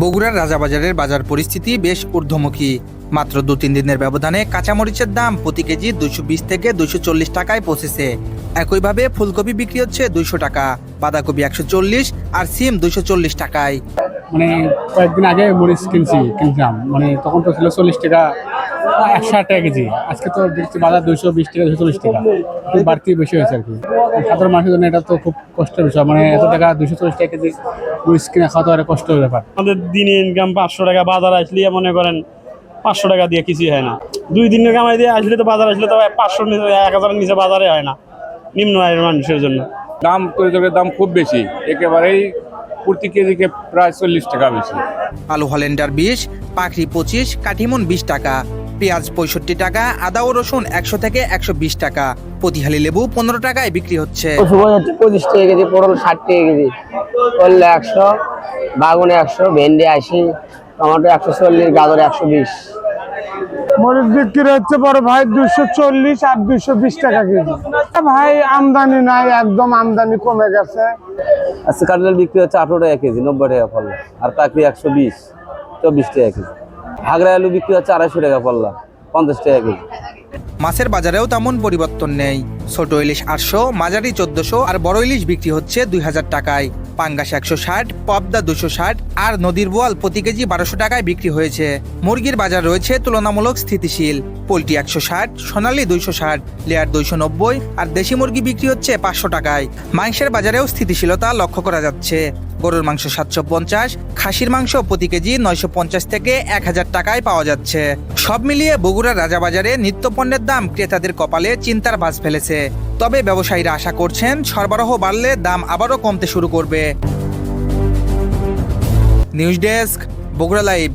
বগুড়ার রাজাবাজারের বাজার পরিস্থিতি বেশ ঊর্ধ্বমুখী। মাত্র দু তিন দিনের ব্যবধানে কাঁচামরিচের দাম প্রতি কেজি দুশো বিশ থেকে দুশো চল্লিশ টাকায় পৌঁছেছে। একইভাবে ফুলকপি বিক্রি হচ্ছে দুইশো টাকা, বাঁধাকপি একশো চল্লিশ আর সিম দুশো চল্লিশ টাকায়। মানে কয়েকদিন আগে মরিচ কিনছি, কিনছিলাম। মানে তখন তো ছিল চল্লিশ টাকা একশো ষাট টাকা কেজি। আজকে তো দেখছি বাজার দুশো বিশ টাকা দুশো চল্লিশ টাকা। একটু বাড়তি বেশি হয়েছে আর কি। সাধারণ মানুষের জন্য এটা তো খুব কষ্টের বিষয়। মানে এত টাকা দুশো চল্লিশ টাকা কেজি মরিচ কিনে খাওয়া তো একটা কষ্টের ব্যাপার। আমাদের দিনে ইনকাম পাঁচশো টাকা বাজার আসলে মনে করেন পাঁচশো টাকা দিয়ে কিছুই হয় না। দুই দিনের কামাই দিয়ে আসলে তো বাজার আসলে তো পাঁচশো এক হাজারের নিচে বাজারে হয় না। নিম্ন আয়ের মানুষের জন্য। দাম তৈরি দাম খুব বেশি। একেবারেই প্রতি কেজিকে প্রায় চল্লিশ টাকা বেশি। আলু হলেন্ডার বিশ পাখরি পঁচিশ কাঠিমন বিশ টাকা। পেঁয়াজ পঁয়ষট্টি টাকা আদা ও রসুন একশো থেকে একশো বিশ টাকা। প্রতিহালি লেবু পনেরো টাকায় বিক্রি হচ্ছে। পঁচিশ টাকা কেজি পটল ষাট টাকা কেজি করলে একশো বাগুনে একশো ভেন্ডি আশি টমেটো একশো চল্লিশ গাজর একশো বিশ। মরিচ বিক্রি হচ্ছে বড় ভাই দুশো চল্লিশ আর দুশো বিশ টাকা কেজি। ভাই আমদানি নাই একদম আমদানি কমে গেছে। আজকে কাঠলাল বিক্রি হচ্ছে আঠারো টাকা কেজি নব্বই টাকা ফল আর কাকড়ি একশো বিশ চব্বিশ টাকা কেজি। হাগড়া আলু বিক্রি হচ্ছে আড়াইশো টাকা পাল্লা পঞ্চাশ টাকা কেজি। মাছের বাজারেও তেমন পরিবর্তন নেই। ছোট ইলিশ আটশো, মাঝারি চোদ্দশো আর বড় ইলিশ বিক্রি হচ্ছে দুই হাজার টাকায়। পাঙ্গাস একশো ষাট, পবদা দুশো ষাট আর নদীর বোয়াল প্রতি কেজি বারোশো টাকায় বিক্রি হয়েছে। মুরগির বাজার রয়েছে তুলনামূলক স্থিতিশীল। পোলট্রি একশো ষাট, সোনালি দুইশো ষাট, লেয়ার দুইশো নব্বই আর দেশি মুরগি বিক্রি হচ্ছে পাঁচশো টাকায়। মাংসের বাজারেও স্থিতিশীলতা লক্ষ্য করা যাচ্ছে। গরুর মাংস সাতশো পঞ্চাশ, খাসির মাংস প্রতি কেজি নয়শো পঞ্চাশ থেকে এক হাজার টাকায় পাওয়া যাচ্ছে। সব মিলিয়ে বগুড়ার রাজাবাজারে নিত্যপণ্যের দাম ক্রেতাদের কপালে চিন্তার ভাঁজ ফেলেছে। গেছে তবে ব্যবসায়ীরা আশা করছেন সরবরাহ বাড়লে দাম আবারও কমতে শুরু করবে। News desk, Bogura live.